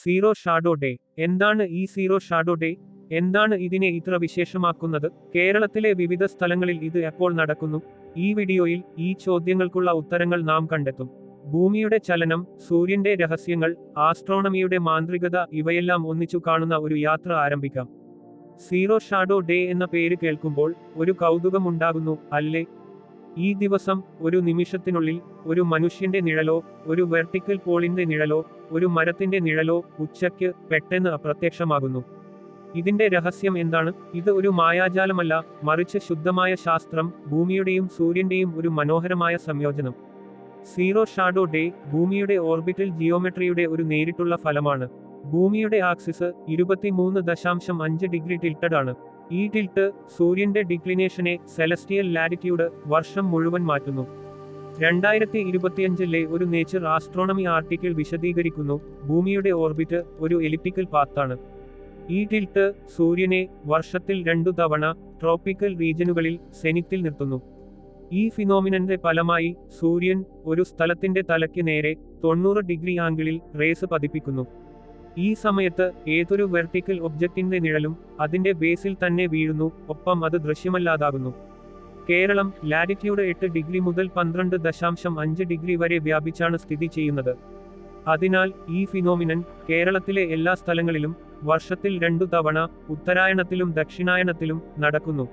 Zero shadow day. എന്താണ് ഈ zero shadow day? എന്താണ് ഇതിനെ ഇത്ര വിശേഷമാക്കുന്നത്? കേരളത്തിലെ വിവിധ സ്ഥലങ്ങളിൽ ഇത് എപ്പോൾ നടക്കുന്നു? ഈ വീഡിയോയിൽ ഈ ചോദ്യങ്ങൾക്കുള്ള ഉത്തരങ്ങൾ നാം കണ്ടെത്തും. ഭൂമിയുടെ ചലനം സൂര്യന്റെ രഹസ്യങ്ങൾ ആസ്ട്രോണമിയുടെ മാന്ത്രികത ഇവയെല്ലാം ഒന്നിച്ചു കാണുന്ന ഒരു യാത്ര ആരംഭിക്കാം. സീറോ ഷാഡോ ഡേ എന്ന പേര് കേൾക്കുമ്പോൾ ഒരു കൗതുകമുണ്ടാകുന്നു അല്ലേ? ഈ ദിവസം ഒരു നിമിഷത്തിനുള്ളിൽ ഒരു മനുഷ്യന്റെ നിഴലോ ഒരു വെർട്ടിക്കൽ പോളിന്റെ നിഴലോ ഒരു മരത്തിന്റെ നിഴലോ ഉച്ചയ്ക്ക് പെട്ടെന്ന് അപ്രത്യക്ഷമാകുന്നു. ഇതിന്റെ രഹസ്യം എന്താണ്? ഇത് ഒരു മായാജാലമല്ല മറിച്ച് ശുദ്ധമായ ശാസ്ത്രം ഭൂമിയുടെയും സൂര്യന്റെയും ഒരു മനോഹരമായ സംയോജനം. സീറോ ഷാഡോ ഡേ ഭൂമിയുടെ ഓർബിറ്റൽ ജിയോമെട്രിയുടെ ഒരു നേരിട്ടുള്ള ഫലമാണ്. ഭൂമിയുടെ ആക്സിസ് ഇരുപത്തിമൂന്ന് ദശാംശം അഞ്ച് ഡിഗ്രി ടിൽറ്റഡ് ആണ് ഈ ടിൽട്ട് സൂര്യന്റെ ഡിക്ലിനേഷനെ സെലസ്റ്റിയൽ ലാറ്റിറ്റ്യൂഡ് വർഷം മുഴുവൻ മാറ്റുന്നു. രണ്ടായിരത്തി ഇരുപത്തിയഞ്ചിലെ ഒരു നേച്ചർ ആസ്ട്രോണമി ആർട്ടിക്കിൾ വിശദീകരിക്കുന്നു. ഭൂമിയുടെ ഓർബിറ്റ് ഒരു എലിപ്റ്റിക്കൽ പാത്താണ്. ഈ ടിൽട്ട് സൂര്യനെ വർഷത്തിൽ രണ്ടു തവണ ട്രോപ്പിക്കൽ റീജനുകളിൽ സെനിത്തിൽ നിർത്തുന്നു. ഈ ഫിനോമിനന്റെ ഫലമായി സൂര്യൻ ഒരു സ്ഥലത്തിന്റെ തലയ്ക്ക് നേരെ തൊണ്ണൂറ് ഡിഗ്രി ആംഗിളിൽ റേസ് പതിപ്പിക്കുന്നു. ഈ സമയത്ത് ഏതൊരു വെർട്ടിക്കൽ ഒബ്ജക്റ്റിന്റെ നിഴലും അതിന്റെ ബേസിൽ തന്നെ വീഴുന്നു ഒപ്പം അത് ദൃശ്യമല്ലാതാകുന്നു. കേരളം ലാറ്റിറ്റ്യൂഡ് എട്ട് ഡിഗ്രി മുതൽ പന്ത്രണ്ട് ദശാംശം അഞ്ച് ഡിഗ്രി വരെ വ്യാപിച്ചാണ് സ്ഥിതി ചെയ്യുന്നത്. അതിനാൽ ഈ ഫിനോമിനൻ കേരളത്തിലെ എല്ലാ സ്ഥലങ്ങളിലും വർഷത്തിൽ രണ്ടു തവണ ഉത്തരായണത്തിലും ദക്ഷിണായണത്തിലും നടക്കുന്നു.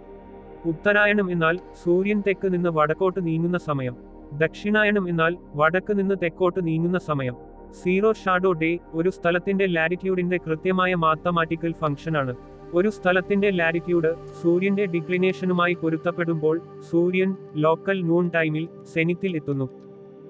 ഉത്തരായണം എന്നാൽ സൂര്യൻ തെക്ക് നിന്ന് വടക്കോട്ട് നീങ്ങുന്ന സമയം ദക്ഷിണായനം എന്നാൽ വടക്ക് നിന്ന് തെക്കോട്ട് നീങ്ങുന്ന സമയം. സീറോ ഷാഡോ ഡേ ഒരു സ്ഥലത്തിന്റെ ലാറ്റിറ്റ്യൂഡിന്റെ കൃത്യമായ മാത്തമാറ്റിക്കൽ ഫംഗ്ഷനാണ്. ഒരു സ്ഥലത്തിന്റെ ലാറ്റിറ്റ്യൂഡ് സൂര്യന്റെ ഡിക്ലിനേഷനുമായി പൊരുത്തപ്പെടുമ്പോൾ സൂര്യൻ ലോക്കൽ നൂൺ ടൈമിൽ സെനിത്തിൽ എത്തുന്നു.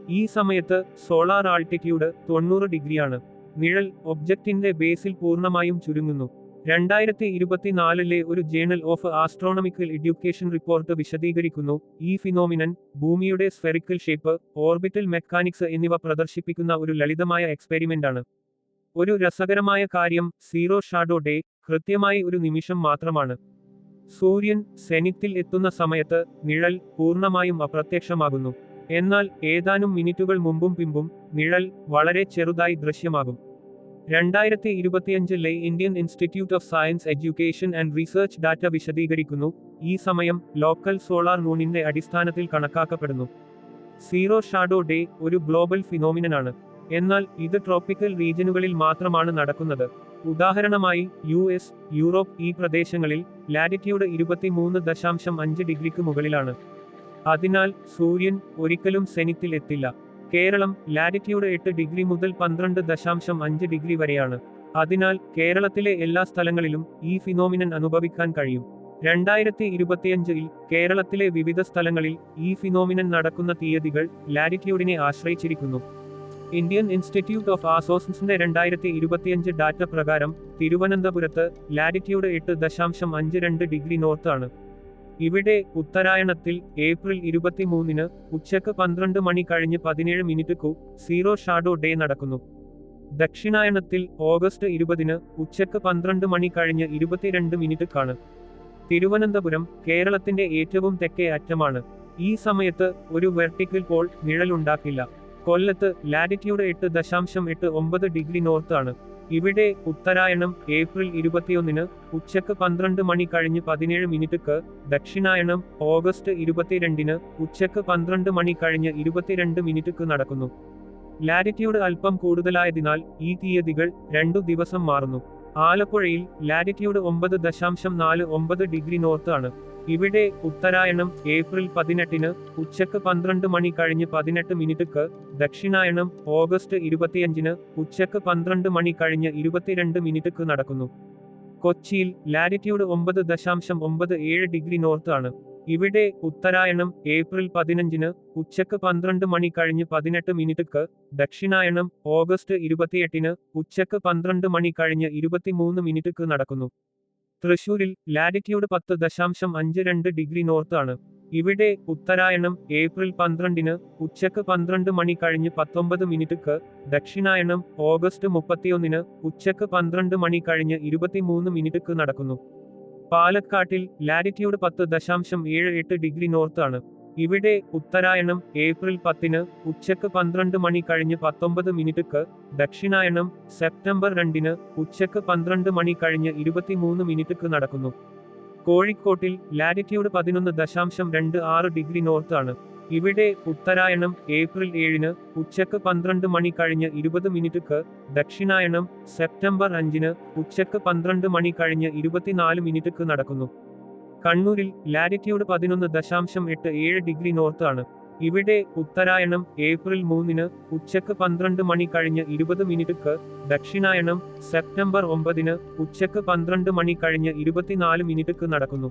ഈ സമയത്ത് സോളാർ ആൾട്ടിറ്റ്യൂഡ് തൊണ്ണൂറ് ഡിഗ്രിയാണ്. നിഴൽ ഒബ്ജക്റ്റിന്റെ ബേസിൽ പൂർണമായും ചുരുങ്ങുന്നു. രണ്ടായിരത്തി ഇരുപത്തിനാലിലെ ഒരു journal of astronomical education report വിശദീകരിക്കുന്നു. ഈ ഫിനോമിനൻ ഭൂമിയുടെ സ്ഫെറിക്കൽ ഷേപ്പ് ഓർബിറ്റൽ മെക്കാനിക്സ് എന്നിവ പ്രദർശിപ്പിക്കുന്ന ഒരു ലളിതമായ എക്സ്പെരിമെന്റാണ് ഒരു രസകരമായ കാര്യം സീറോ ഷാഡോ ഡേ കൃത്യമായി ഒരു നിമിഷം മാത്രമാണ്. സൂര്യൻ സെനിത്തിൽ എത്തുന്ന സമയത്ത് നിഴൽ പൂർണമായും അപ്രത്യക്ഷമാകുന്നു. എന്നാൽ ഏതാനും മിനിറ്റുകൾ മുമ്പും പിമ്പും നിഴൽ വളരെ ചെറുതായി ദൃശ്യമാകും. രണ്ടായിരത്തി ഇരുപത്തിയഞ്ചിലെ Indian institute of science education and research data വിശദീകരിക്കുന്നു. ഈ സമയം ലോക്കൽ സോളാർ മൂണിന്റെ അടിസ്ഥാനത്തിൽ കണക്കാക്കപ്പെടുന്നു. സീറോ ഷാഡോ ഡേ ഒരു ഗ്ലോബൽ ഫിനോമിനനാണ്. എന്നാൽ ഇത് ട്രോപ്പിക്കൽ റീജിയനുകളിൽ മാത്രമാണ് നടക്കുന്നത്. ഉദാഹരണമായി യു എസ് യൂറോപ്പ് ഈ പ്രദേശങ്ങളിൽ ലാറ്റിറ്റ്യൂഡ് ഇരുപത്തിമൂന്ന് ദശാംശം അഞ്ച് ഡിഗ്രിക്ക് മുകളിലാണ്. അതിനാൽ സൂര്യൻ ഒരിക്കലും സെനിത്തിൽ എത്തില്ല. കേരളം ലാറ്റിറ്റ്യൂഡ് എട്ട് ഡിഗ്രി മുതൽ പന്ത്രണ്ട് ദശാംശം അഞ്ച് ഡിഗ്രി വരെയാണ്. അതിനാൽ കേരളത്തിലെ എല്ലാ സ്ഥലങ്ങളിലും ഈ ഫിനോമിനൻ അനുഭവിക്കാൻ കഴിയും. രണ്ടായിരത്തി ഇരുപത്തിയഞ്ചിൽ കേരളത്തിലെ വിവിധ സ്ഥലങ്ങളിൽ ഈ ഫിനോമിനൻ നടക്കുന്ന തീയതികൾ ലാറ്റിറ്റ്യൂഡിനെ ആശ്രയിച്ചിരിക്കുന്നു. ഇന്ത്യൻ ഇൻസ്റ്റിറ്റ്യൂട്ട് ഓഫ് ആസോസിൻസിന്റെ രണ്ടായിരത്തി ഇരുപത്തിയഞ്ച് ഡാറ്റ പ്രകാരം തിരുവനന്തപുരത്ത് ലാറ്റിറ്റ്യൂഡ് എട്ട് ദശാംശം അഞ്ച് രണ്ട് ഡിഗ്രി നോർത്ത് ആണ്. ഇവിടെ ഉത്തരായണത്തിൽ ഏപ്രിൽ ഇരുപത്തിമൂന്നിന് ഉച്ചയ്ക്ക് പന്ത്രണ്ട് മണി കഴിഞ്ഞ് പതിനേഴ് മിനിറ്റ് സീറോ ഷാഡോ ഡേ നടക്കുന്നു. ദക്ഷിണായണത്തിൽ ഓഗസ്റ്റ് ഇരുപതിന് ഉച്ചയ്ക്ക് പന്ത്രണ്ട് മണി കഴിഞ്ഞ് ഇരുപത്തിരണ്ട് മിനിറ്റ് കാണ്. തിരുവനന്തപുരം കേരളത്തിന്റെ ഏറ്റവും തെക്കേ അറ്റമാണ്. ഈ സമയത്ത് ഒരു വെർട്ടിക്കൽ പോൾ നിഴലുണ്ടാക്കില്ല. കൊല്ലത്ത് ലാറ്റിറ്റ്യൂഡ് എട്ട് ദശാംശം എട്ട് ഒമ്പത് ഡിഗ്രി നോർത്ത് ആണ്. ഇവിടെ ഉത്തരായണം ഏപ്രിൽ ഇരുപത്തിയൊന്നിന് ഉച്ചയ്ക്ക് പന്ത്രണ്ട് മണി കഴിഞ്ഞ് പതിനേഴ് മിനിറ്റ്ക്ക് ദക്ഷിണായണം ഓഗസ്റ്റ് ഇരുപത്തിരണ്ടിന് ഉച്ചയ്ക്ക് പന്ത്രണ്ട് മണി കഴിഞ്ഞ് ഇരുപത്തിരണ്ട് മിനിറ്റ്ക്ക് നടക്കുന്നു. ലാറ്റിറ്റ്യൂഡ് അല്പം കൂടുതലായതിനാൽ ഈ തീയതികൾ രണ്ടു ദിവസം മാറുന്നു. ആലപ്പുഴയിൽ ലാറ്റിറ്റ്യൂഡ് ഒമ്പത് ദശാംശം നാല് ഒമ്പത് ഡിഗ്രി നോർത്ത് ആണ്. ഇവിടെ ഉത്തരായണം ഏപ്രിൽ പതിനെട്ടിന് ഉച്ചയ്ക്ക് പന്ത്രണ്ട് മണി കഴിഞ്ഞ് പതിനെട്ട് മിനിറ്റ്ക്ക് ദക്ഷിണായണം ഓഗസ്റ്റ് ഇരുപത്തിയഞ്ചിന് ഉച്ചയ്ക്ക് പന്ത്രണ്ട് മണി കഴിഞ്ഞ് ഇരുപത്തിരണ്ട് മിനിറ്റ്ക്ക് നടക്കുന്നു. കൊച്ചിയിൽ ലാറ്റിറ്റ്യൂഡ് ഒമ്പത് ദശാംശം ഒമ്പത് ഏഴ് ഡിഗ്രി നോർത്ത് ആണ്. ഇവിടെ ഉത്തരായണം ഏപ്രിൽ പതിനഞ്ചിന് ഉച്ചയ്ക്ക് പന്ത്രണ്ട് മണി കഴിഞ്ഞ് പതിനെട്ട് മിനിറ്റ്ക്ക് ദക്ഷിണായണം ഓഗസ്റ്റ് ഇരുപത്തിയെട്ടിന് ഉച്ചയ്ക്ക് പന്ത്രണ്ട് മണി കഴിഞ്ഞ് ഇരുപത്തിമൂന്ന് മിനിറ്റ്ക്ക് നടക്കുന്നു. തൃശൂരിൽ ലാറ്റിറ്റ്യൂഡ് പത്ത് ദശാംശം അഞ്ച് രണ്ട് ഡിഗ്രി നോർത്ത് ആണ്. ഇവിടെ ഉത്തരായണം ഏപ്രിൽ പന്ത്രണ്ടിന് ഉച്ചയ്ക്ക് പന്ത്രണ്ട് മണി കഴിഞ്ഞ് പത്തൊമ്പത് മിനിറ്റ്ക്ക് ദക്ഷിണായണം ഓഗസ്റ്റ് മുപ്പത്തിയൊന്നിന് ഉച്ചയ്ക്ക് പന്ത്രണ്ട് മണി കഴിഞ്ഞ് ഇരുപത്തിമൂന്ന് മിനിറ്റ്ക്ക് നടക്കുന്നു. പാലക്കാട്ടിൽ ലാറ്റിറ്റ്യൂഡ് പത്ത് ദശാംശം ഏഴ് എട്ട് ഡിഗ്രി നോർത്ത് ആണ്. ഇവിടെ ഉത്തരായണം ഏപ്രിൽ പത്തിന് ഉച്ചയ്ക്ക് പന്ത്രണ്ട് മണി കഴിഞ്ഞ് പത്തൊമ്പത് മിനിറ്റ്ക്ക് ദക്ഷിണായണം സെപ്റ്റംബർ രണ്ടിന് ഉച്ചയ്ക്ക് പന്ത്രണ്ട് മണി കഴിഞ്ഞ് ഇരുപത്തിമൂന്ന് മിനിറ്റ്ക്ക് നടക്കുന്നു. കോഴിക്കോട്ടിൽ ലാറ്റിറ്റ്യൂഡ് പതിനൊന്ന് ദശാംശം രണ്ട് ആറ് ഡിഗ്രി നോർത്ത് ആണ്. ഇവിടെ ഉത്തരായണം ഏപ്രിൽ ഏഴിന് ഉച്ചയ്ക്ക് പന്ത്രണ്ട് മണി കഴിഞ്ഞ് ഇരുപത് മിനിറ്റ്ക്ക് ദക്ഷിണായണം സെപ്റ്റംബർ അഞ്ചിന് ഉച്ചയ്ക്ക് പന്ത്രണ്ട് മണി കഴിഞ്ഞ് ഇരുപത്തിനാല് മിനിറ്റ്ക്ക് നടക്കുന്നു. കണ്ണൂരിൽ ലാറ്റിറ്റ്യൂഡ് പതിനൊന്ന് ദശാംശം എട്ട് ഏഴ് ഡിഗ്രി നോർത്ത് ആണ്. ഇവിടെ ഉത്തരായണം ഏപ്രിൽ മൂന്നിന് ഉച്ചയ്ക്ക് പന്ത്രണ്ട് മണി കഴിഞ്ഞ് ഇരുപത് മിനിറ്റ്ക്ക് ദക്ഷിണായണം സെപ്റ്റംബർ ഒമ്പതിന് ഉച്ചയ്ക്ക് പന്ത്രണ്ട് മണി കഴിഞ്ഞ് ഇരുപത്തിനാല് മിനിറ്റ്ക്ക് നടക്കുന്നു.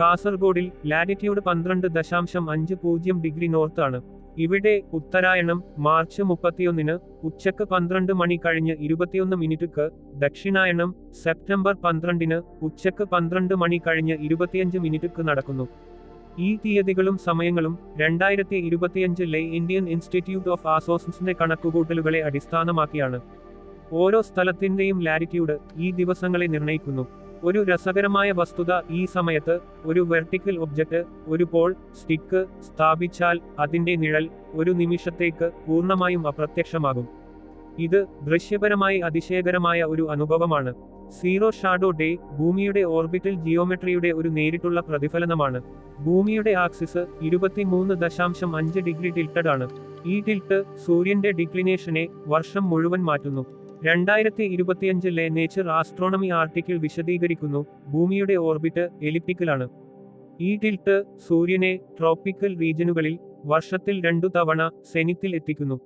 കാസർഗോഡിൽ ലാറ്റിറ്റ്യൂഡ് പന്ത്രണ്ട് ദശാംശം അഞ്ച് പൂജ്യം ഡിഗ്രി നോർത്ത് ആണ്. ഇവിടെ ഉത്തരായണം മാർച്ച് മുപ്പത്തിയൊന്നിന് ഉച്ചയ്ക്ക് പന്ത്രണ്ട് മണി കഴിഞ്ഞ് ഇരുപത്തിയൊന്ന് മിനിറ്റുക്ക് ദക്ഷിണായണം സെപ്റ്റംബർ പന്ത്രണ്ടിന് ഉച്ചയ്ക്ക് പന്ത്രണ്ട് മണി കഴിഞ്ഞ് ഇരുപത്തിയഞ്ച് മിനിറ്റുക്ക് നടക്കുന്നു. ഈ തീയതികളും സമയങ്ങളും രണ്ടായിരത്തി ഇരുപത്തിയഞ്ചിലെ ഇന്ത്യൻ ഇൻസ്റ്റിറ്റ്യൂട്ട് ഓഫ് ആസോസിൻസിന്റെ കണക്കുകൂട്ടലുകളെ അടിസ്ഥാനമാക്കിയാണ്. ഓരോ സ്ഥലത്തിന്റെയും ലാറ്റിറ്റ്യൂഡ് ഈ ദിവസങ്ങളെ നിർണയിക്കുന്നു. ഒരു രസകരമായ വസ്തുത ഈ സമയത്ത് ഒരു വെർട്ടിക്കൽ ഒബ്ജക്റ്റ് ഒരു പോൾ സ്റ്റിക്ക് സ്ഥാപിച്ചാൽ അതിന്റെ നിഴൽ ഒരു നിമിഷത്തേക്ക് പൂർണമായും അപ്രത്യക്ഷമാകും. ഇത് ദൃശ്യപരമായി അതിശയകരമായ ഒരു അനുഭവമാണ്. സീറോ ഷാഡോ ഡേ ഭൂമിയുടെ ഓർബിറ്റൽ ജിയോമെട്രിയുടെ ഒരു നേരിട്ടുള്ള പ്രതിഫലനമാണ്. ഭൂമിയുടെ ആക്സിസ് ഇരുപത്തിമൂന്ന് ദശാംശം അഞ്ച് ഡിഗ്രി ടിൽറ്റഡ് ആണ്. ഈ ടിൽറ്റ് സൂര്യന്റെ ഡിക്ലിനേഷനെ വർഷം മുഴുവൻ മാറ്റുന്നു. രണ്ടായിരത്തി ഇരുപത്തിയഞ്ചിലെ നേച്ചർ ആസ്ട്രോണമി ആർട്ടിക്കിൾ വിശദീകരിക്കുന്നു. ഭൂമിയുടെ ഓർബിറ്റ് എലിപ്റ്റിക്കലാണ് ഈ ടിൽട്ട് സൂര്യനെ ട്രോപ്പിക്കൽ റീജനുകളിൽ വർഷത്തിൽ രണ്ടു തവണ സെനിത്തിൽ എത്തിക്കുന്നു.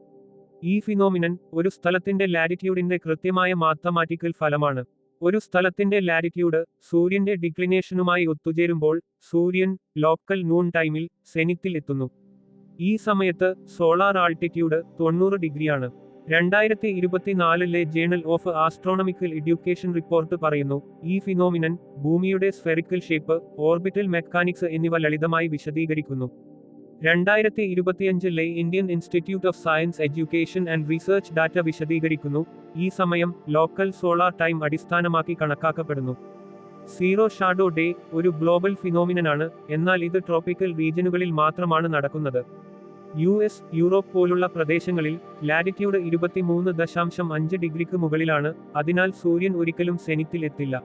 ഈ ഫിനോമിനൻ ഒരു സ്ഥലത്തിന്റെ ലാറ്റിറ്റ്യൂഡിന്റെ കൃത്യമായ മാത്തമാറ്റിക്കൽ ഫലമാണ്. ഒരു സ്ഥലത്തിന്റെ ലാറ്റിറ്റ്യൂഡ് സൂര്യന്റെ ഡിക്ലിനേഷനുമായി ഒത്തുചേരുമ്പോൾ സൂര്യൻ ലോക്കൽ നൂൺ ടൈമിൽ സെനിത്തിൽ എത്തുന്നു. ഈ സമയത്ത് സോളാർ ആൾട്ടിറ്റ്യൂഡ് തൊണ്ണൂറ് ഡിഗ്രിയാണ്. രണ്ടായിരത്തി ഇരുപത്തിനാലിലെ journal of astronomical education report പറയുന്നു ഈ ഫിനോമിനൻ ഭൂമിയുടെ സ്ഫെറിക്കൽ ഷേപ്പ് ഓർബിറ്റൽ മെക്കാനിക്സ് എന്നിവ ലളിതമായി വിശദീകരിക്കുന്നു. രണ്ടായിരത്തി ഇരുപത്തിയഞ്ചിലെ Indian institute of science education and research data വിശദീകരിക്കുന്നു ഈ സമയം ലോക്കൽ സോളാർ ടൈം അടിസ്ഥാനമാക്കി കണക്കാക്കപ്പെടുന്നു. സീറോ ഷാഡോ ഡേ ഒരു ഗ്ലോബൽ ഫിനോമിനനാണ് എന്നാൽ ഇത് ട്രോപ്പിക്കൽ റീജിയനുകളിൽ മാത്രമാണ് നടക്കുന്നത്. യു എസ് യൂറോപ്പ് പോലുള്ള പ്രദേശങ്ങളിൽ ലാറ്റിറ്റ്യൂഡ് ഇരുപത്തിമൂന്ന് ദശാംശം അഞ്ച് ഡിഗ്രിക്ക് മുകളിലാണ് അതിനാൽ സൂര്യൻ ഒരിക്കലും സെനിത്തിൽ എത്തില്ല.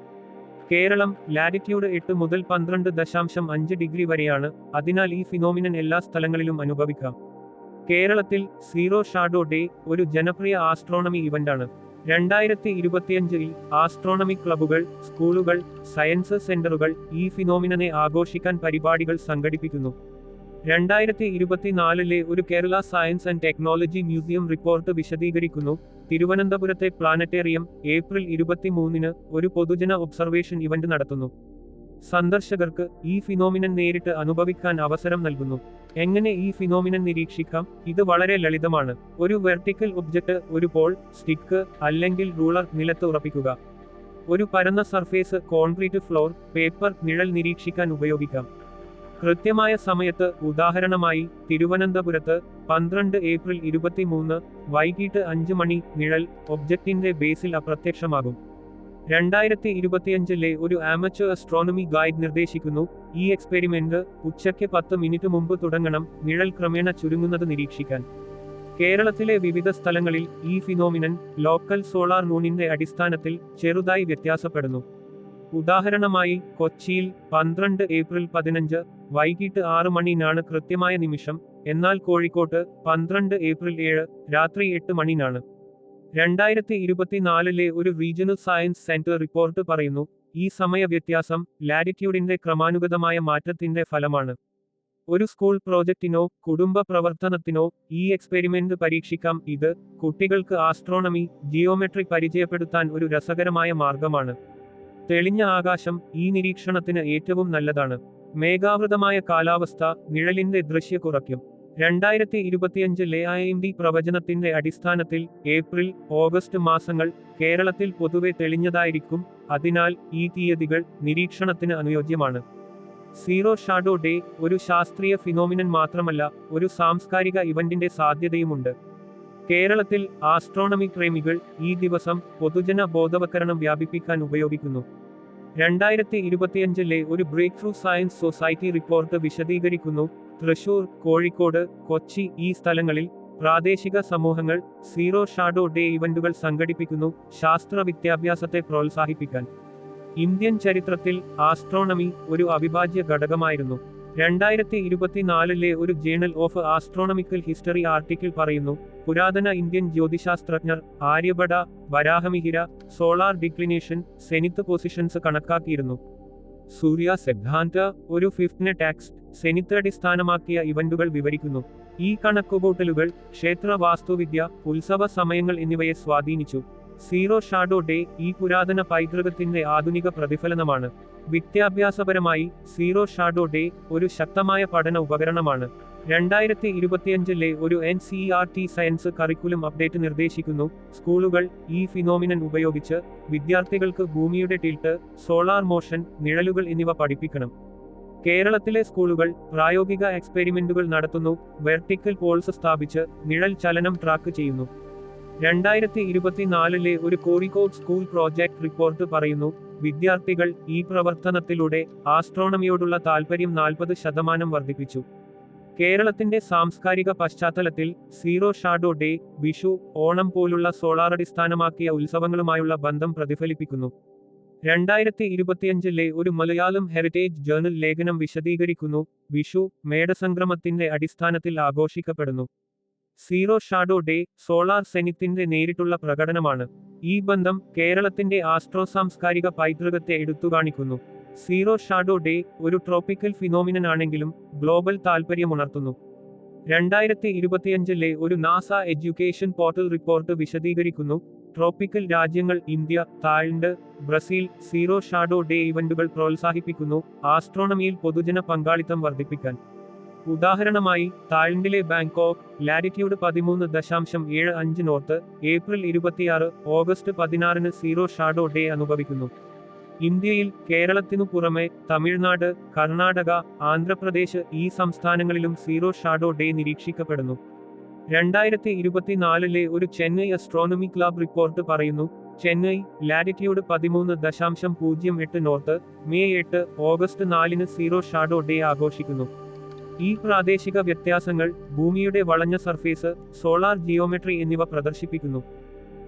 കേരളം ലാറ്റിറ്റ്യൂഡ് എട്ട് മുതൽ പന്ത്രണ്ട് ദശാംശം അഞ്ച് ഡിഗ്രി വരെയാണ് അതിനാൽ ഈ ഫിനോമിനൻ എല്ലാ സ്ഥലങ്ങളിലും അനുഭവിക്കാം. കേരളത്തിൽ സീറോ ഷാഡോ ഡേ ഒരു ജനപ്രിയ ആസ്ട്രോണമി ഇവന്റാണ്. രണ്ടായിരത്തി ഇരുപത്തിയഞ്ചിൽ ആസ്ട്രോണമി ക്ലബ്ബുകൾ സ്കൂളുകൾ സയൻസ് സെന്ററുകൾ ഈ ഫിനോമിനനെ ആഘോഷിക്കാൻ പരിപാടികൾ സംഘടിപ്പിക്കുന്നു. രണ്ടായിരത്തി ഇരുപത്തിനാലിലെ ഒരു Kerala science and technology museum report വിശദീകരിക്കുന്നു. തിരുവനന്തപുരത്തെ പ്ലാനറ്റേറിയം ഏപ്രിൽ ഇരുപത്തിമൂന്നിന് ഒരു പൊതുജന ഒബ്സർവേഷൻ ഇവന്റ് നടത്തുന്നു. സന്ദർശകർക്ക് ഈ ഫിനോമിനൻ നേരിട്ട് അനുഭവിക്കാൻ അവസരം നൽകുന്നു. എങ്ങനെ ഈ ഫിനോമിനൻ നിരീക്ഷിക്കാം? ഇത് വളരെ ലളിതമാണ്. ഒരു വെർട്ടിക്കൽ ഒബ്ജക്റ്റ് ഒരു പോൾ സ്റ്റിക്ക് അല്ലെങ്കിൽ റൂളർ നിലത്ത് ഉറപ്പിക്കുക. ഒരു പരന്ന സർഫേസ് കോൺക്രീറ്റ് ഫ്ലോർ പേപ്പർ നിഴൽ നിരീക്ഷിക്കാൻ ഉപയോഗിക്കാം. കൃത്യമായ സമയത്ത് ഉദാഹരണമായി തിരുവനന്തപുരത്ത് പന്ത്രണ്ട് ഏപ്രിൽ ഇരുപത്തിമൂന്ന് വൈകിട്ട് അഞ്ച് മണി നിഴൽ ഒബ്ജക്റ്റിന്റെ ബേസിൽ അപ്രത്യക്ഷമാകും. രണ്ടായിരത്തി ഇരുപത്തിയഞ്ചിലെ ഒരു ആമച്ചർ അസ്ട്രോണമി ഗൈഡ് നിർദ്ദേശിക്കുന്നു ഈ എക്സ്പെരിമെന്റ് ഉച്ചയ്ക്ക് പത്ത് മിനിറ്റ് മുമ്പ് തുടങ്ങണം നിഴൽ ക്രമേണ ചുരുങ്ങുന്നത് നിരീക്ഷിക്കാൻ. കേരളത്തിലെ വിവിധ സ്ഥലങ്ങളിൽ ഈ ഫിനോമിനൻ ലോക്കൽ സോളാർ മൂണിന്റെ അടിസ്ഥാനത്തിൽ ചെറുതായി വ്യത്യാസപ്പെടുന്നു. ഉദാഹരണമായി കൊച്ചിയിൽ പന്ത്രണ്ട് ഏപ്രിൽ പതിനഞ്ച് വൈകിട്ട് ആറ് മണിനാണ് കൃത്യമായ നിമിഷം. എന്നാൽ കോഴിക്കോട്ട് പന്ത്രണ്ട് ഏപ്രിൽ ഏഴ് രാത്രി എട്ട് മണിനാണ്. രണ്ടായിരത്തി ഇരുപത്തിനാലിലെ ഒരു റീജിയണൽ സയൻസ് സെന്റർ റിപ്പോർട്ട് പറയുന്നു ഈ സമയ വ്യത്യാസം ലാറ്റിറ്റ്യൂഡിന്റെ ക്രമാനുഗതമായ മാറ്റത്തിന്റെ ഫലമാണ്. ഒരു സ്കൂൾ പ്രോജക്റ്റിനോ കുടുംബ പ്രവർത്തനത്തിനോ ഈ എക്സ്പെരിമെന്റ് പരീക്ഷിക്കാം ഇത് കുട്ടികൾക്ക് ആസ്ട്രോണമി ജിയോമെട്രി പരിചയപ്പെടുത്താൻ ഒരു രസകരമായ മാർഗമാണ്. തെളിഞ്ഞ ആകാശം ഈ നിരീക്ഷണത്തിന് ഏറ്റവും നല്ലതാണ്. മേഘാവൃതമായ കാലാവസ്ഥ നിഴലിന്റെ ദൃശ്യ കുറയ്ക്കും. രണ്ടായിരത്തി ഇരുപത്തിയഞ്ച് ലേ ഐ എം ഡി പ്രവചനത്തിന്റെ അടിസ്ഥാനത്തിൽ ഏപ്രിൽ ഓഗസ്റ്റ് മാസങ്ങൾ കേരളത്തിൽ പൊതുവെ തെളിഞ്ഞതായിരിക്കും. അതിനാൽ ഈ തീയതികൾ നിരീക്ഷണത്തിന് അനുയോജ്യമാണ്. സീറോ ഷാഡോ ഡേ ഒരു ശാസ്ത്രീയ ഫിനോമിനൻ മാത്രമല്ല ഒരു സാംസ്കാരിക ഇവന്റിന്റെ സാധ്യതയുമുണ്ട്. കേരളത്തിൽ ആസ്ട്രോണമി പ്രേമികൾ ഈ ദിവസം പൊതുജന ബോധവൽക്കരണം വ്യാപിപ്പിക്കാൻ ഉപയോഗിക്കുന്നു. രണ്ടായിരത്തി ഇരുപത്തിയഞ്ചിലെ ഒരു breakthrough science society report വിശദീകരിക്കുന്നു. തൃശൂർ കോഴിക്കോട് കൊച്ചി ഈ സ്ഥലങ്ങളിൽ പ്രാദേശിക സമൂഹങ്ങൾ സീറോ ഷാഡോ ഡേ ഇവന്റുകൾ സംഘടിപ്പിക്കുന്നു. ശാസ്ത്ര വിദ്യാഭ്യാസത്തെ പ്രോത്സാഹിപ്പിക്കാൻ. ഇന്ത്യൻ ചരിത്രത്തിൽ ആസ്ട്രോണമി ഒരു അവിഭാജ്യ ഘടകമായിരുന്നു. രണ്ടായിരത്തി ഇരുപത്തിനാലിലെ ഒരു journal of astronomical history article പറയുന്നു പുരാതന Indian ജ്യോതിശാസ്ത്രജ്ഞർ Aryabhata Varahamihira solar declination zenith positions കണക്കാക്കിയിരുന്നു. Surya Siddhanta ഒരു ഫിഫ്റ്റിന് ടാക്സ് സെനിത്ത് അടിസ്ഥാനമാക്കിയ ഇവന്റുകൾ വിവരിക്കുന്നു. ഈ കണക്കുകൂട്ടലുകൾ ക്ഷേത്ര വാസ്തുവിദ്യ ഉത്സവ സമയങ്ങൾ എന്നിവയെ സ്വാധീനിച്ചു. സീറോ ഷാഡോ ഡേ ഈ പുരാതന പൈതൃകത്തിന്റെ ആധുനിക പ്രതിഫലനമാണ്. വിദ്യാഭ്യാസപരമായി സീറോ ഷാഡോ ഡേ ഒരു ശക്തമായ പഠന ഉപകരണമാണ്. രണ്ടായിരത്തി ഇരുപത്തിയഞ്ചിലെ ഒരു N C R T science curriculum update നിർദ്ദേശിക്കുന്നു. സ്കൂളുകൾ ഈ ഫിനോമിനൻ ഉപയോഗിച്ച് വിദ്യാർത്ഥികൾക്ക് ഭൂമിയുടെ ടിൽട്ട് സോളാർ മോഷൻ നിഴലുകൾ എന്നിവ പഠിപ്പിക്കണം. കേരളത്തിലെ സ്കൂളുകൾ പ്രായോഗിക എക്സ്പെരിമെന്റുകൾ നടത്തുന്നു. വെർട്ടിക്കൽ പോൾസ് സ്ഥാപിച്ച് നിഴൽ ചലനം ട്രാക്ക് ചെയ്യുന്നു. രണ്ടായിരത്തി ഇരുപത്തിനാലിലെ ഒരു കോഴിക്കോട് സ്കൂൾ പ്രോജക്ട് റിപ്പോർട്ട് പറയുന്നു വിദ്യാർത്ഥികൾ ഈ പ്രവർത്തനത്തിലൂടെ ആസ്ട്രോണമിയോടുള്ള താൽപര്യം നാൽപ്പത് ശതമാനം വർദ്ധിപ്പിച്ചു. കേരളത്തിന്റെ സാംസ്കാരിക പശ്ചാത്തലത്തിൽ zero shadow day Vishu Onam പോലുള്ള സോളാർ അടിസ്ഥാനമാക്കിയ ഉത്സവങ്ങളുമായുള്ള ബന്ധം പ്രതിഫലിപ്പിക്കുന്നു. രണ്ടായിരത്തി ഇരുപത്തിയഞ്ചിലെ ഒരു മലയാളം ഹെറിറ്റേജ് ജേർണൽ ലേഖനം വിശദീകരിക്കുന്നു വിഷു മേടസംക്രമത്തിന്റെ അടിസ്ഥാനത്തിൽ ആഘോഷിക്കപ്പെടുന്നു. സീറോ ഷാഡോ ഡേ സോളാർ സെനിത്തിന്റെ നേരിട്ടുള്ള പ്രകടനമാണ്. ഈ ബന്ധം കേരളത്തിന്റെ ആസ്ട്രോ സാംസ്കാരിക പൈതൃകത്തെ എടുത്തുകാണിക്കുന്നു. സീറോ ഷാഡോ ഡേ ഒരു ട്രോപ്പിക്കൽ ഫിനോമിനൻ ആണെങ്കിലും ഗ്ലോബൽ താൽപ്പര്യമുണർത്തുന്നു രണ്ടായിരത്തി ഇരുപത്തിയഞ്ചിലെ ഒരു നാസ എഡ്യൂക്കേഷൻ പോർട്ടൽ റിപ്പോർട്ട് വിശദീകരിക്കുന്നു. ട്രോപ്പിക്കൽ രാജ്യങ്ങൾ India Thailand Brazil zero shadow day ഇവന്റുകൾ പ്രോത്സാഹിപ്പിക്കുന്നു. ആസ്ട്രോണമിയിൽ പൊതുജന പങ്കാളിത്തം വർദ്ധിപ്പിക്കാൻ. ഉദാഹരണമായി തായ്ലൻഡിലെ ബാങ്കോക്ക് ലാറ്റിറ്റ്യൂഡ് പതിമൂന്ന് ദശാംശം ഏഴ് അഞ്ച് നോർത്ത് ഏപ്രിൽ ഇരുപത്തിയാറ് ഓഗസ്റ്റ് പതിനാറിന് സീറോ ഷാഡോ ഡേ അനുഭവിക്കുന്നു. ഇന്ത്യയിൽ കേരളത്തിനു പുറമെ തമിഴ്നാട് കർണാടക ആന്ധ്രാപ്രദേശ് ഈ സംസ്ഥാനങ്ങളിലും സീറോ ഷാഡോ ഡേ നിരീക്ഷിക്കപ്പെടുന്നു. രണ്ടായിരത്തി ഇരുപത്തിനാലിലെ ഒരു ചെന്നൈ അസ്ട്രോണമി ക്ലബ് റിപ്പോർട്ട് പറയുന്നു ചെന്നൈ ലാറ്റിറ്റ്യൂഡ് പതിമൂന്ന് ദശാംശം പൂജ്യം എട്ട് നോർത്ത് മെയ് എട്ട് ഓഗസ്റ്റ് നാലിന് സീറോ ഷാഡോ ഡേ ആഘോഷിക്കുന്നു. ഈ പ്രാദേശിക വ്യത്യാസങ്ങൾ ഭൂമിയുടെ വളഞ്ഞ സർഫേസ് സോളാർ ജിയോമെട്രി എന്നിവ പ്രദർശിപ്പിക്കുന്നു.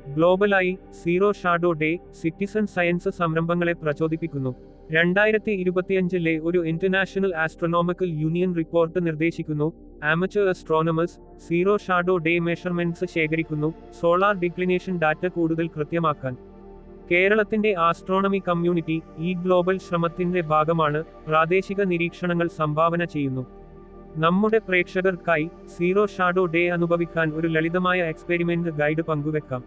ഗ്ലോബലായി zero shadow day citizen science സംരംഭങ്ങളെ പ്രചോദിപ്പിക്കുന്നു. രണ്ടായിരത്തി ഇരുപത്തിയഞ്ചിലെ ഒരു ഇന്റർനാഷണൽ ആസ്ട്രോണോമിക്കൽ യൂണിയൻ റിപ്പോർട്ട് നിർദ്ദേശിക്കുന്നു. Amateur astronomers zero shadow day measurements ശേഖരിക്കുന്നു. സോളാർ ഡിക്ലിനേഷൻ ഡാറ്റ കൂടുതൽ കൃത്യമാക്കാൻ. കേരളത്തിന്റെ ആസ്ട്രോണമി കമ്മ്യൂണിറ്റി ഈ ഗ്ലോബൽ ശ്രമത്തിന്റെ ഭാഗമാണ് പ്രാദേശിക നിരീക്ഷണങ്ങൾ സംഭാവന ചെയ്യുന്നു. നമ്മുടെ പ്രേക്ഷകർക്കായി സീറോ ഷാഡോ ഡേ അനുഭവിക്കാൻ ഒരു ലളിതമായ എക്സ്പെരിമെന്റ് ഗൈഡ് പങ്കുവെക്കാം.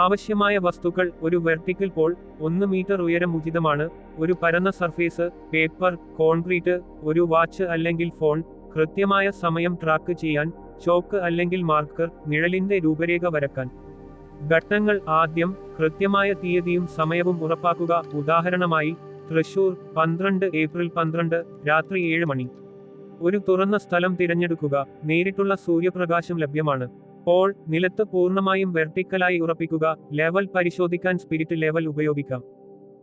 ആവശ്യമായ വസ്തുക്കൾ ഒരു വെർട്ടിക്കൽ പോൾ ഒന്ന് മീറ്റർ ഉയരം ഉചിതമാണ് ഒരു പരന്ന സർഫേസ് പേപ്പർ കോൺക്രീറ്റ് ഒരു വാച്ച് അല്ലെങ്കിൽ ഫോൺ കൃത്യമായ സമയം ട്രാക്ക് ചെയ്യാൻ ചോക്ക് അല്ലെങ്കിൽ മാർക്കർ നിഴലിന്റെ രൂപരേഖ വരക്കാൻ ഘട്ടങ്ങൾ ആദ്യം കൃത്യമായ തീയതിയും സമയവും ഉറപ്പാക്കുക. ഉദാഹരണമായി തൃശൂർ പന്ത്രണ്ട് ഏപ്രിൽ പന്ത്രണ്ട് രാത്രി ഏഴ് മണി. ഒരു തുറന്ന സ്ഥലം തിരഞ്ഞെടുക്കുക നേരിട്ടുള്ള സൂര്യപ്രകാശം ലഭ്യമാണ്. പോൾ നിലത്ത് പൂർണമായും വെർട്ടിക്കലായി ഉറപ്പിക്കുക ലെവൽ പരിശോധിക്കാൻ സ്പിരിറ്റ് ലെവൽ ഉപയോഗിക്കാം.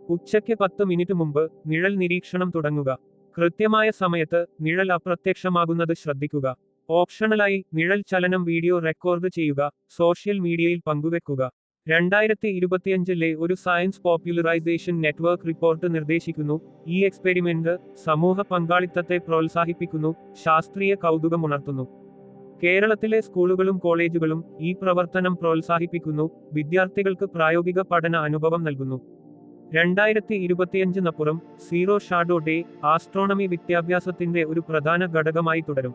ഉച്ചയ്ക്ക് പത്ത് മിനിറ്റ് മുമ്പ് നിഴൽ നിരീക്ഷണം തുടങ്ങുക. കൃത്യമായ സമയത്ത് നിഴൽ അപ്രത്യക്ഷമാകുന്നത് ശ്രദ്ധിക്കുക. ഓപ്ഷണലായി നിഴൽ ചലനം വീഡിയോ റെക്കോർഡ് ചെയ്യുക സോഷ്യൽ മീഡിയയിൽ പങ്കുവെക്കുക. രണ്ടായിരത്തി ഇരുപത്തിയഞ്ചിലെ ഒരു സയൻസ് പോപ്പുലറൈസേഷൻ നെറ്റ്വർക്ക് റിപ്പോർട്ട് നിർദ്ദേശിക്കുന്നു. ഈ എക്സ്പെരിമെന്റ് സമൂഹ പങ്കാളിത്തത്തെ പ്രോത്സാഹിപ്പിക്കുന്നു ശാസ്ത്രീയ കൗതുകമുണർത്തുന്നു. കേരളത്തിലെ സ്കൂളുകളും കോളേജുകളും ഈ പ്രവർത്തനം പ്രോത്സാഹിപ്പിക്കുന്നു വിദ്യാർത്ഥികൾക്ക് പ്രായോഗിക പഠന അനുഭവം നൽകുന്നു. രണ്ടായിരത്തി ഇരുപത്തിയഞ്ചിനപ്പുറം സീറോ ഷാഡോ ഡേ ആസ്ട്രോണമി വിദ്യാഭ്യാസത്തിന്റെ ഒരു പ്രധാന ഘടകമായി തുടരും.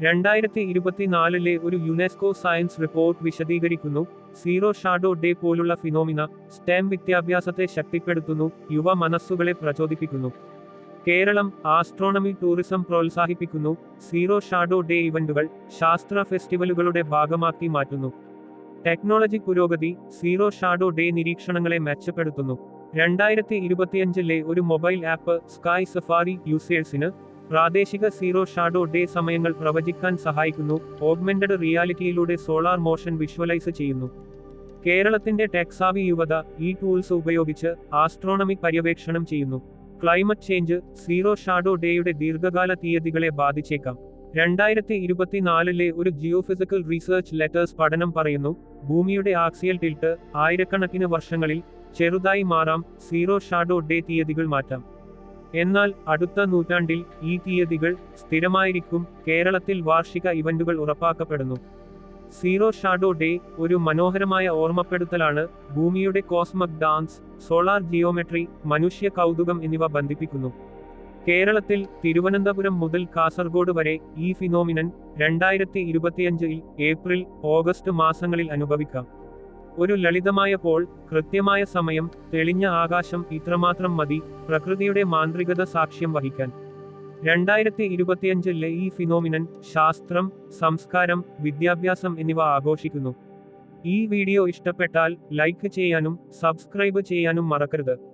രണ്ടായിരത്തി ഇരുപത്തിനാലിലെ ഒരു യുനെസ്കോ സയൻസ് റിപ്പോർട്ട് വിശദീകരിക്കുന്നു. സീറോ ഷാഡോ ഡേ പോലുള്ള ഫിനോമിന സ്റ്റെം വിദ്യാഭ്യാസത്തെ ശക്തിപ്പെടുത്തുന്നു യുവ മനസ്സുകളെ പ്രചോദിപ്പിക്കുന്നു. കേരളം ആസ്ട്രോണമി ടൂറിസം പ്രോത്സാഹിപ്പിക്കുന്നു സീറോ ഷാഡോ ഡേ ഇവന്റുകൾ ശാസ്ത്ര ഫെസ്റ്റിവലുകളുടെ ഭാഗമാക്കി മാറ്റുന്നു. ടെക്നോളജി പുരോഗതി സീറോ ഷാഡോ ഡേ നിരീക്ഷണങ്ങളെ മെച്ചപ്പെടുത്തുന്നു. രണ്ടായിരത്തി ഇരുപത്തിയഞ്ചിലെ ഒരു മൊബൈൽ ആപ്പ് സ്കൈ സഫാരി യൂസേഴ്സിന് പ്രാദേശിക സീറോ ഷാഡോ ഡേ സമയങ്ങൾ പ്രവചിക്കാൻ സഹായിക്കുന്നു. ഓഗ്മെന്റഡ് റിയാലിറ്റിയിലൂടെ സോളാർ മോഷൻ വിഷ്വലൈസ് ചെയ്യുന്നു. കേരളത്തിന്റെ ടെക്സാവി യുവത ഈ ടൂൾസ് ഉപയോഗിച്ച് ആസ്ട്രോണമിക് പര്യവേക്ഷണം ചെയ്യുന്നു. ക്ലൈമറ്റ് ചേഞ്ച് സീറോ ഷാഡോ ഡേയുടെ ദീർഘകാല തീയതികളെ ബാധിച്ചേക്കാം. രണ്ടായിരത്തി ഇരുപത്തിനാലിലെ ഒരു ജിയോഫിസിക്കൽ റിസർച്ച് ലെറ്റേഴ്സ് പഠനം പറയുന്നു ഭൂമിയുടെ ആക്സിയൽ ടിൽട്ട് ആയിരക്കണക്കിന് വർഷങ്ങളിൽ ചെറുതായി മാറാം സീറോ ഷാഡോ ഡേ തീയതികൾ മാറ്റാം. എന്നാൽ അടുത്ത നൂറ്റാണ്ടിൽ ഈ തീയതികൾ സ്ഥിരമായിരിക്കും. കേരളത്തിൽ വാർഷിക ഇവന്റുകൾ ഉറപ്പാക്കപ്പെടുന്നു. സീറോ ഷാഡോ ഡേ ഒരു മനോഹരമായ ഓർമ്മപ്പെടുത്തലാണ്. ഭൂമിയുടെ കോസ്മക് ഡാൻസ് സോളാർ ജിയോമെട്രി മനുഷ്യ കൗതുകം എന്നിവ ബന്ധിപ്പിക്കുന്നു. കേരളത്തിൽ തിരുവനന്തപുരം മുതൽ കാസർഗോഡ് വരെ ഈ ഫിനോമിനൻ രണ്ടായിരത്തി ഇരുപത്തിയഞ്ചിൽ ഏപ്രിൽ ഓഗസ്റ്റ് മാസങ്ങളിൽ അനുഭവിക്കാം. ഒരു ലളിതമായ പോൾ കൃത്യമായ സമയം തെളിഞ്ഞ ആകാശം ഇത്രമാത്രം മതി പ്രകൃതിയുടെ മാന്ത്രികത സാക്ഷ്യം വഹിക്കാൻ. രണ്ടായിരത്തി ഇരുപത്തിയഞ്ചിലെ ഈ ഫിനോമിനൻ ശാസ്ത്രം സംസ്കാരം വിദ്യാഭ്യാസം എന്നിവ ആഘോഷിക്കുന്നു. ഈ വീഡിയോ ഇഷ്ടപ്പെട്ടാൽ ലൈക്ക് ചെയ്യാനും സബ്സ്ക്രൈബ് ചെയ്യാനും മറക്കരുത്.